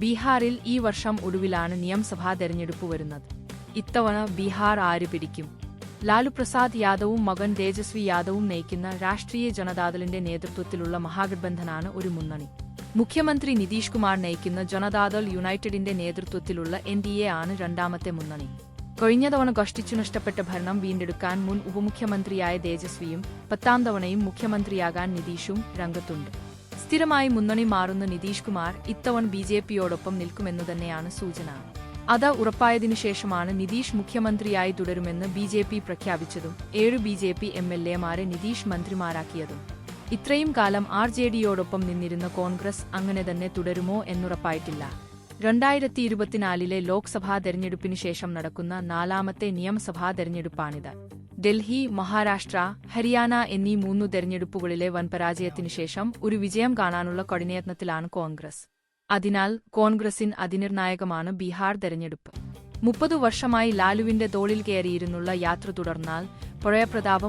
ബീഹാറിൽ ഈ വർഷം ഒടുവിലാണ് നിയമസഭാ തെരഞ്ഞെടുപ്പ് വരുന്നത്. ഇത്തവണ ബീഹാർ ആര് പിടിക്കും? ലാലു പ്രസാദ് യാദവും മകൻ തേജസ്വി യാദവും നയിക്കുന്ന രാഷ്ട്രീയ ജനതാദളിന്റെ നേതൃത്വത്തിലുള്ള മഹാഗഠബന്ധനാണ് ഒരു മുന്നണി. മുഖ്യമന്ത്രി നിതീഷ് കുമാർ നയിക്കുന്ന ജനതാദൾ യുണൈറ്റഡിന്റെ നേതൃത്വത്തിലുള്ള എൻ ഡി എ ആണ് രണ്ടാമത്തെ മുന്നണി. കഴിഞ്ഞ തവണ കഷ്ടിച്ചു നഷ്ടപ്പെട്ട ഭരണം വീണ്ടെടുക്കാൻ മുൻ ഉപമുഖ്യമന്ത്രിയായ തേജസ്വിയും പത്താം തവണയും മുഖ്യമന്ത്രിയാകാൻ നിതീഷും രംഗത്തുണ്ട്. സ്ഥിരമായി മുന്നണി മാറുന്ന നിതീഷ് കുമാർ ഇത്തവണ ബി ജെ പിയോടൊപ്പം നിൽക്കുമെന്നു തന്നെയാണ് സൂചന. അത് ഉറപ്പായതിനു ശേഷമാണ് നിതീഷ് മുഖ്യമന്ത്രിയായി തുടരുമെന്ന് ബി ജെ പി പ്രഖ്യാപിച്ചതും ഏഴ് B J P M L എമാരെ നിതീഷ് മന്ത്രിമാരാക്കിയതും. ഇത്രയും കാലം ആർ ജെ ഡിയോടൊപ്പം നിന്നിരുന്ന കോൺഗ്രസ് അങ്ങനെ തന്നെ തുടരുമോ എന്നുറപ്പായിട്ടില്ല. രണ്ടായിരത്തി ഇരുപത്തിനാലിലെ ലോക്സഭാ തെരഞ്ഞെടുപ്പിനു ശേഷം നടക്കുന്ന നാലാമത്തെ നിയമസഭാ തെരഞ്ഞെടുപ്പാണിത്. ഡൽഹി മഹാരാഷ്ട്ര ഹരിയാന എന്നീ മൂന്നു തെരഞ്ഞെടുപ്പുകളിലെ വൻപരാജയത്തിനു ശേഷം ഒരു വിജയം കാണാനുള്ള കഠിനയത്നത്തിലാണ് കോൺഗ്രസ്. അതിനാൽ കോൺഗ്രസിൻ അതിനിർണായകമാണ് ബീഹാർ തെരഞ്ഞെടുപ്പ്. മുപ്പതു വർഷമായി ലാലുവിന്റെ തോളിൽ കയറിയിരുന്നുള്ള യാത്ര തുടർന്നാൽ പഴയ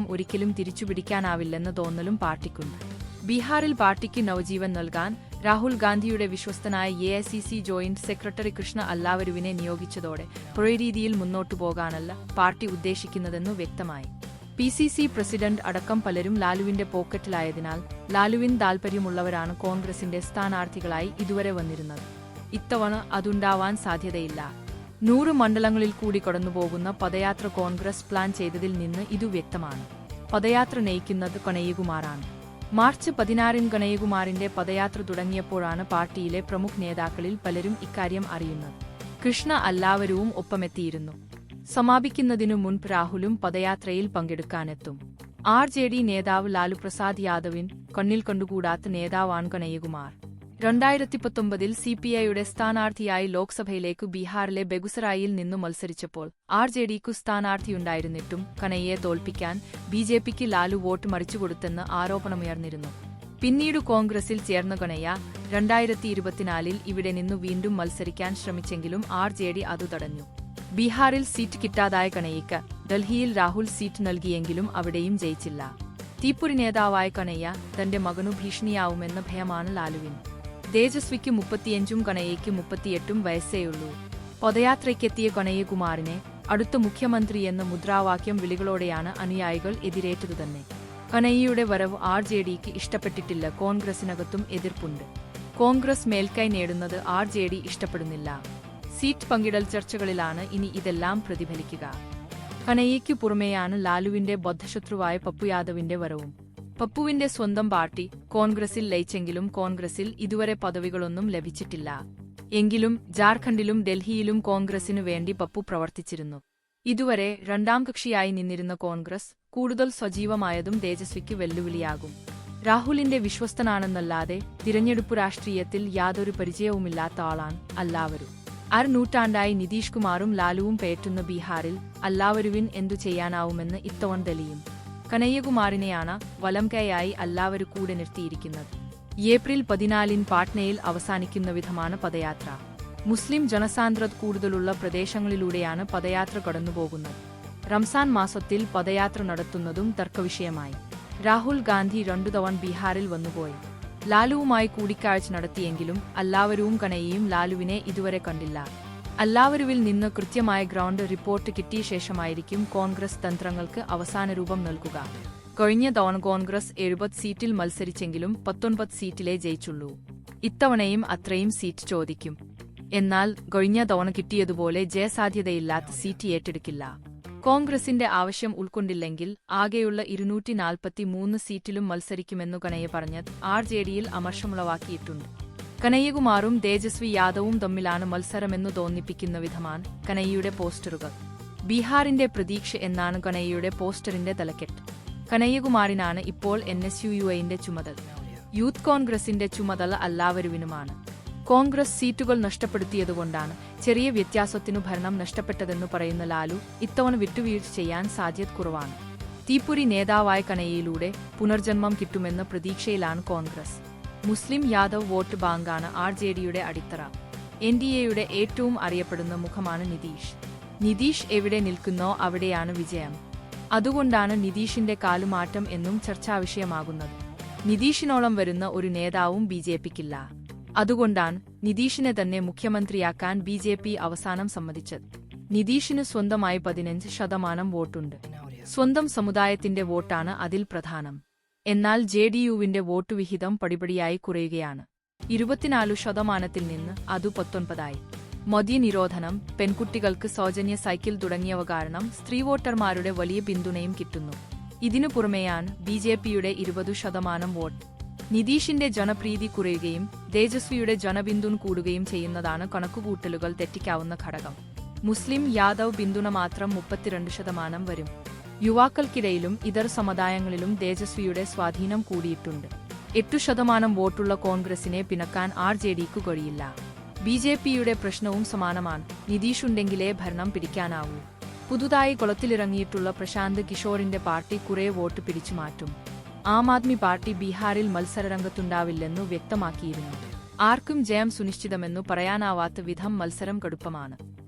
ഒരിക്കലും തിരിച്ചുപിടിക്കാനാവില്ലെന്ന തോന്നലും പാർട്ടിക്കുണ്ട്. ബീഹാറിൽ പാർട്ടിക്ക് നവജീവൻ നൽകാൻ രാഹുൽ ഗാന്ധിയുടെ വിശ്വസ്തനായ A I C C joint secretary Krishna അല്ലാവരുവിനെ നിയോഗിച്ചതോടെ പുഴ രീതിയിൽ മുന്നോട്ടു പോകാനല്ല പാർട്ടി ഉദ്ദേശിക്കുന്നതെന്നു വ്യക്തമായി. പി സി സി പ്രസിഡന്റ് അടക്കം പലരും ലാലുവിന്റെ പോക്കറ്റിലായതിനാൽ ലാലുവിൻ താൽപര്യമുള്ളവരാണ് കോൺഗ്രസിന്റെ സ്ഥാനാർത്ഥികളായി ഇതുവരെ വന്നിരുന്നത്. ഇത്തവണ അതുണ്ടാവാൻ സാധ്യതയില്ല. നൂറ് മണ്ഡലങ്ങളിൽ കൂടി കടന്നുപോകുന്ന പദയാത്ര കോൺഗ്രസ് പ്ലാൻ ചെയ്തതിൽ നിന്ന് ഇതു വ്യക്തമാണ്. പദയാത്ര നയിക്കുന്നത് കണയ്യകുമാറാണ് മാർച്ച് പതിനാറിന് ഗണയകുമാറിന്റെ പദയാത്ര തുടങ്ങിയപ്പോഴാണ് പാർട്ടിയിലെ പ്രമുഖ നേതാക്കളിൽ പലരും ഇക്കാര്യം അറിയുന്നത്. കൃഷ്ണ എല്ലാവരും ഒപ്പമെത്തിയിരുന്നു. സമാപിക്കുന്നതിനു മുൻപ് രാഹുലും പദയാത്രയിൽ പങ്കെടുക്കാനെത്തും. ആർ ജെ ഡി നേതാവ് ലാലു പ്രസാദ് യാദവിൻ കണ്ണിൽ കണ്ടുകൂടാത്ത നേതാവാണ് കണയ്യകുമാർ രണ്ടായിരത്തി പത്തൊമ്പതിൽ സി പി ഐയുടെ സ്ഥാനാർത്ഥിയായി ലോക്സഭയിലേക്കു ബീഹാറിലെ ബെഗുസറായിൽ നിന്നു മത്സരിച്ചപ്പോൾ ആർ ജെ ഡിക്കു സ്ഥാനാർത്ഥിയുണ്ടായിരുന്നിട്ടും കനയ്യെ തോൽപ്പിക്കാൻ ബി ജെ പിക്ക് ലാലു വോട്ട് മറിച്ചുകൊടുത്തെന്ന് ആരോപണമുയർന്നിരുന്നു. പിന്നീട് കോൺഗ്രസിൽ ചേർന്ന കനയ്യ രണ്ടായിരത്തി ഇരുപത്തിനാലിൽ ഇവിടെ നിന്നു വീണ്ടും മത്സരിക്കാൻ ശ്രമിച്ചെങ്കിലും ആർ ജെ ഡി അതു തടഞ്ഞു. ബീഹാറിൽ സീറ്റ് കിട്ടാതായ കനയ്യക്ക് ഡൽഹിയിൽ രാഹുൽ സീറ്റ് നൽകിയെങ്കിലും അവിടെയും ജയിച്ചില്ല. തീപ്പുരി നേതാവായ കണയ്യ തന്റെ മകനു ഭീഷണിയാവുമെന്ന ഭയമാണ് ലാലുവിന്. തേജസ്വിക്ക് മുപ്പത്തിയഞ്ചും കണയയ്ക്ക് മുപ്പത്തിയെട്ടും വയസ്സേയുള്ളൂ. പദയാത്രയ്ക്കെത്തിയ കനയ്യകുമാറിനെ അടുത്ത മുഖ്യമന്ത്രി എന്ന മുദ്രാവാക്യം വിളികളോടെയാണ് അനുയായികൾ എതിരേറ്റതു തന്നെ. കനയ്യയുടെ വരവ് ആർ ജെ ഡിക്ക് ഇഷ്ടപ്പെട്ടിട്ടില്ല കോൺഗ്രസിനകത്തും എതിർപ്പുണ്ട്. കോൺഗ്രസ് മേൽക്കൈ നേടുന്നത് ആർ ജെ ഡി ഇഷ്ടപ്പെടുന്നില്ല. സീറ്റ് പങ്കിടൽ ചർച്ചകളിലാണ് ഇനി ഇതെല്ലാം പ്രതിഫലിക്കുക. കനയ്യയ്ക്കു പുറമെയാണ് ലാലുവിന്റെ ബദ്ധശത്രുവായ പപ്പു യാദവിന്റെ വരവും. പപ്പുവിന്റെ സ്വന്തം പാർട്ടി കോൺഗ്രസിൽ ലയിച്ചെങ്കിലും കോൺഗ്രസിൽ ഇതുവരെ പദവികളൊന്നും ലഭിച്ചിട്ടില്ല. എങ്കിലും ജാർഖണ്ഡിലും ഡൽഹിയിലും കോൺഗ്രസിനു വേണ്ടി പപ്പു പ്രവർത്തിച്ചിരുന്നു. ഇതുവരെ രണ്ടാം കക്ഷിയായി നിന്നിരുന്ന കോൺഗ്രസ് കൂടുതൽ സജീവമായതും തേജസ്വിക്ക് വെല്ലുവിളിയാകും. രാഹുലിന്റെ വിശ്വസ്തനാണെന്നല്ലാതെ തിരഞ്ഞെടുപ്പ് രാഷ്ട്രീയത്തിൽ യാതൊരു പരിചയവുമില്ലാത്ത ആളാണ് അല്ലാവരും. അര നൂറ്റാണ്ടായി നിതീഷ് കുമാറും ലാലുവും പേറ്റുന്ന ബീഹാറിൽ അല്ലാവരുവിൻ എന്തു ചെയ്യാനാവുമെന്ന് ഇത്തവൺ തെളിയും. കനയ്യകുമാറിനെയാണ് വലംകയായി എല്ലാവരും കൂടെ നിർത്തിയിരിക്കുന്നത്. ഏപ്രിൽ പതിനാലിന് പാട്നയിൽ അവസാനിക്കുന്ന വിധമാണ് പദയാത്ര. മുസ്ലിം ജനസാന്ദ്രത കൂടുതലുള്ള പ്രദേശങ്ങളിലൂടെയാണ് പദയാത്ര കടന്നുപോകുന്നത്. റംസാൻ മാസത്തിൽ പദയാത്ര നടത്തുന്നതും തർക്കവിഷയമായി. രാഹുൽ ഗാന്ധി രണ്ടു തവണ ബീഹാറിൽ വന്നുപോയി. ലാലുവുമായി കൂടിക്കാഴ്ച നടത്തിയെങ്കിലും എല്ലാവരും കനയ്യയും ലാലുവിനെ ഇതുവരെ കണ്ടില്ല. എല്ലാവരുവിൽ നിന്ന് കൃത്യമായ ഗ്രൗണ്ട് റിപ്പോർട്ട് കിട്ടിയ ശേഷമായിരിക്കും കോൺഗ്രസ് തന്ത്രങ്ങൾക്ക് അവസാന രൂപം നൽകുക. കഴിഞ്ഞ തവണ കോൺഗ്രസ് എഴുപത് സീറ്റിൽ മത്സരിച്ചെങ്കിലും പത്തൊൻപത് സീറ്റിലേ ജയിച്ചുള്ളൂ. ഇത്തവണയും അത്രയും സീറ്റ് ചോദിക്കും. എന്നാൽ കഴിഞ്ഞ തവണ കിട്ടിയതുപോലെ ജയസാധ്യതയില്ലാത്ത സീറ്റ് ഏറ്റെടുക്കില്ല. കോൺഗ്രസിന്റെ ആവശ്യം ഉൾക്കൊണ്ടില്ലെങ്കിൽ ആകെയുള്ള ഇരുന്നൂറ്റി നാൽപ്പത്തി മൂന്ന് സീറ്റിലും മത്സരിക്കുമെന്നു കണയെ പറഞ്ഞത് ആർ ജെ ഡിയിൽ അമർഷമുളവാക്കിയിട്ടുണ്ട്. കനയ്യകുമാറും തേജസ്വി യാദവും തമ്മിലാണ് മത്സരമെന്നു തോന്നിപ്പിക്കുന്ന വിധമാണ് കനയ്യയുടെ പോസ്റ്ററുകൾ. ബീഹാറിന്റെ പ്രതീക്ഷ എന്നാണ് കനയ്യയുടെ പോസ്റ്ററിന്റെ തലക്കെട്ട്. കനയ്യകുമാറിനാണ് ഇപ്പോൾ എൻ എസ് യു യു ഐന്റെ ചുമതല. യൂത്ത് കോൺഗ്രസിന്റെ ചുമതല എല്ലാവരുവിനുമാണ് കോൺഗ്രസ് സീറ്റുകൾ നഷ്ടപ്പെടുത്തിയതുകൊണ്ടാണ് ചെറിയ വ്യത്യാസത്തിനു ഭരണം നഷ്ടപ്പെട്ടതെന്ന് പറയുന്ന ലാലു ഇത്തവണ വിട്ടുവീഴ്ച ചെയ്യാൻ സാധ്യത കുറവാണ്. തീപ്പുരി നേതാവായ കനയ്യയിലൂടെ പുനർജന്മം കിട്ടുമെന്ന പ്രതീക്ഷയിലാണ് കോൺഗ്രസ്. മുസ്ലിം യാദവ് വോട്ട് ബാങ്കാണ് ആർ ജെ ഡിയുടെ അടിത്തറ. എൻ ഡി എയുടെ ഏറ്റവും അറിയപ്പെടുന്ന മുഖമാണ് നിതീഷ്. നിതീഷ് എവിടെ നിൽക്കുന്നോ അവിടെയാണ് വിജയം. അതുകൊണ്ടാണ് നിതീഷിന്റെ കാലുമാറ്റം എന്നും ചർച്ചാവിഷയമാകുന്നത് നിതീഷിനോളം വരുന്ന ഒരു നേതാവും ബി ജെ പിക്കില്ല. അതുകൊണ്ടാണ് നിതീഷിനെ തന്നെ മുഖ്യമന്ത്രിയാക്കാൻ ബി ജെ പി അവസാനം സമ്മതിച്ചത്. നിതീഷിന് സ്വന്തമായി പതിനഞ്ച് ശതമാനം വോട്ടുണ്ട്. സ്വന്തം സമുദായത്തിന്റെ വോട്ടാണ് അതിൽ പ്രധാനം. എന്നാൽ ജെ ഡി യുവിന്റെ വോട്ട് വിഹിതം പടിപടിയായി കുറയുകയാണ്. ഇരുപത്തിനാലു ശതമാനത്തിൽ നിന്ന് അതു പത്തൊൻപതായി. മതി നിരോധനം പെൺകുട്ടികൾക്ക് സൗജന്യ സൈക്കിൾ തുടങ്ങിയവ കാരണം സ്ത്രീ വോട്ടർമാരുടെ വലിയ പിന്തുണയും കിട്ടുന്നു. ഇതിനു പുറമെയാണ് ബി ജെ പിയുടെ ഇരുപതു ശതമാനം വോട്ട്. നിതീഷിന്റെ ജനപ്രീതി കുറയുകയും തേജസ്വിയുടെ ജനബിന്ദുൻ കൂടുകയും ചെയ്യുന്നതാണ് കണക്കുകൂട്ടലുകൾ തെറ്റിക്കാവുന്ന ഘടകം. മുസ്ലിം യാദവ് പിന്തുണ മാത്രം മുപ്പത്തിരണ്ട് ശതമാനം വരും. യുവാക്കൾക്കിടയിലും ഇതര സമുദായങ്ങളിലും തേജസ്വിയുടെ സ്വാധീനം കൂടിയിട്ടുണ്ട്. എട്ടു ശതമാനം വോട്ടുള്ള കോൺഗ്രസിനെ പിണക്കാൻ ആർ ജെ ഡിക്കു കഴിയില്ല. ബി ജെ പിയുടെ പ്രശ്നവും സമാനമാണ്. നിതീഷുണ്ടെങ്കിലേ ഭരണം പിടിക്കാനാവൂ. പുതുതായി കുളത്തിലിറങ്ങിയിട്ടുള്ള പ്രശാന്ത് കിഷോറിന്റെ പാർട്ടി കുറെ വോട്ട് പിടിച്ചു മാറ്റും. ആം ആദ്മി പാർട്ടി ബീഹാറിൽ മത്സരരംഗത്തുണ്ടാവില്ലെന്നു വ്യക്തമാക്കിയിരുന്നു. ആർക്കും ജയം സുനിശ്ചിതമെന്നു പറയാനാവാത്ത വിധം മത്സരം കടുപ്പമാണ്.